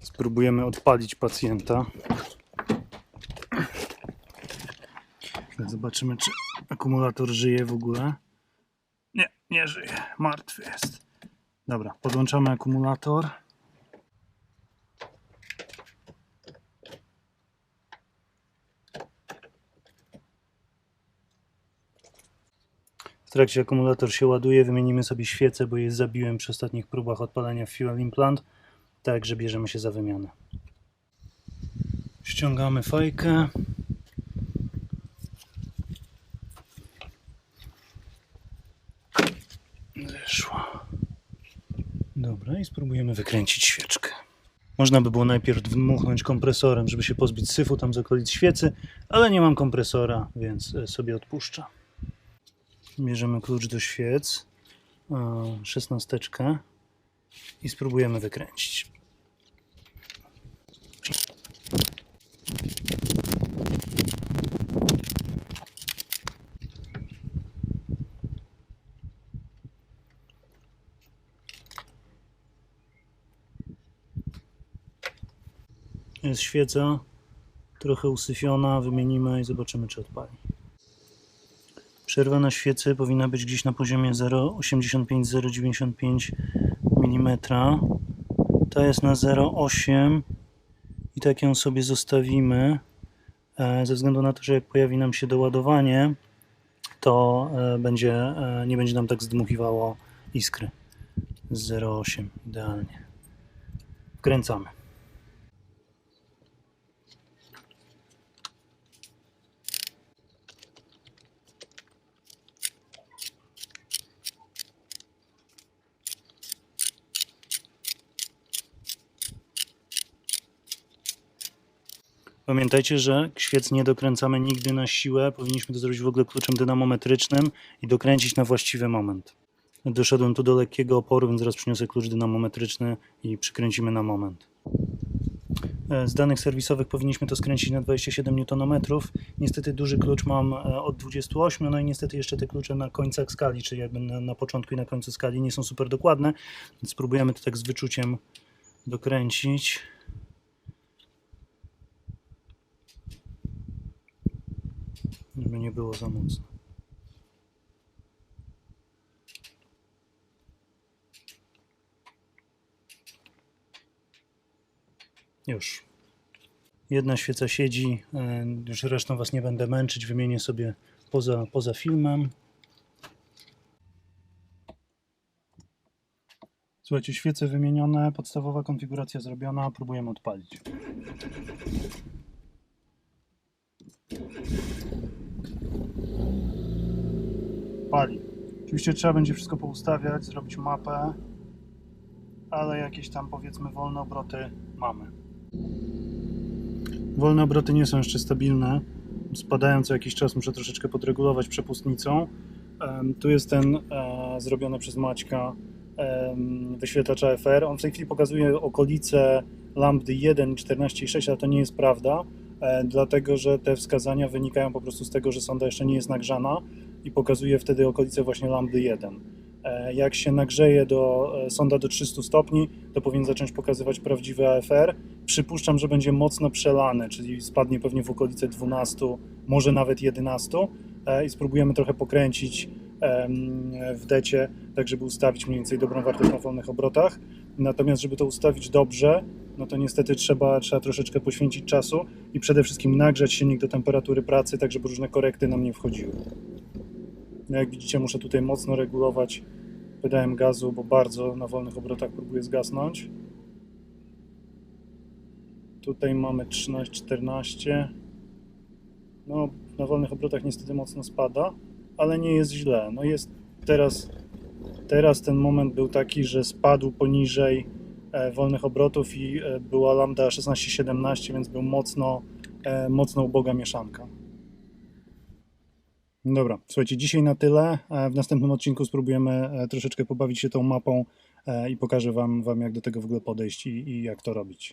Spróbujemy odpalić pacjenta. Zobaczymy, czy akumulator żyje w ogóle. Nie, nie żyje. Martwy jest. Dobra, podłączamy akumulator. W trakcie akumulator się ładuje, wymienimy sobie świecę, bo je zabiłem przy ostatnich próbach odpalenia fuel implant. Także bierzemy się za wymianę. Ściągamy fajkę. Wyszła. Dobra, i spróbujemy wykręcić świeczkę. Można by było najpierw dmuchnąć kompresorem, żeby się pozbyć syfu tam z okolic świecy, ale nie mam kompresora, więc e, sobie odpuszczę. Bierzemy klucz do świec, szesnasteczkę i spróbujemy wykręcić. Jest świeca, trochę usyfiona, wymienimy i zobaczymy czy odpali. Przerwa na świecy powinna być gdzieś na poziomie 0,85-0,95 mm. Ta jest na 0,8 i tak ją sobie zostawimy. e, Ze względu na to, że jak pojawi nam się doładowanie, to e, będzie, e, nie będzie nam tak zdmuchiwało iskry. 0,8 idealnie. Wkręcamy. Pamiętajcie, że świec nie dokręcamy nigdy na siłę. Powinniśmy to zrobić w ogóle kluczem dynamometrycznym i dokręcić na właściwy moment. Doszedłem tu do lekkiego oporu, więc zaraz przyniosę klucz dynamometryczny i przykręcimy na moment. E, Z danych serwisowych powinniśmy to skręcić na 27 Nm. Niestety duży klucz mam e, od 28, no i niestety jeszcze te klucze na końcach skali, czyli jakby na, na początku i na końcu skali nie są super dokładne, więc spróbujemy to tak z wyczuciem dokręcić. Żeby nie było za mocno. Już. Jedna świeca siedzi, e, już resztą Was nie będę męczyć, wymienię sobie poza, poza filmem. Słuchajcie, świece wymienione, podstawowa konfiguracja zrobiona, próbujemy odpalić. Pali. Oczywiście trzeba będzie wszystko poustawiać, zrobić mapę, ale jakieś tam powiedzmy wolne obroty mamy. Wolne obroty nie są jeszcze stabilne. Spadają co jakiś czas, muszę troszeczkę podregulować przepustnicą. Tu jest ten e, zrobiony przez Maćka wyświetlacz AFR. On w tej chwili pokazuje okolice lambdy 1 i 14,6, ale to nie jest prawda, dlatego że te wskazania wynikają po prostu z tego, że sonda jeszcze nie jest nagrzana i pokazuje wtedy okolice właśnie lambdy 1. E, Jak się nagrzeje do e, sonda do 300 stopni, to powinien zacząć pokazywać prawdziwy AFR. Przypuszczam, że będzie mocno przelany, czyli spadnie pewnie w okolice 12, może nawet 11 e, i spróbujemy trochę pokręcić w decie, tak żeby ustawić mniej więcej dobrą wartość na wolnych obrotach. Natomiast, żeby to ustawić dobrze, no to niestety trzeba, trzeba troszeczkę poświęcić czasu i przede wszystkim nagrzać silnik do temperatury pracy, tak żeby różne korekty nam nie wchodziły. No Jak widzicie, muszę tutaj mocno regulować pedałem gazu, bo bardzo na wolnych obrotach próbuję zgasnąć. Tutaj mamy 13-14. No, na wolnych obrotach niestety mocno spada, ale nie jest źle. No jest teraz, teraz ten moment był taki, że spadł poniżej wolnych obrotów i e, była lambda 16-17, więc był mocno, e, mocno uboga mieszanka. Dobra, słuchajcie, dzisiaj na tyle. E, W następnym odcinku spróbujemy e, troszeczkę pobawić się tą mapą e, i pokażę Wam, wam jak do tego w ogóle podejść i, i jak to robić.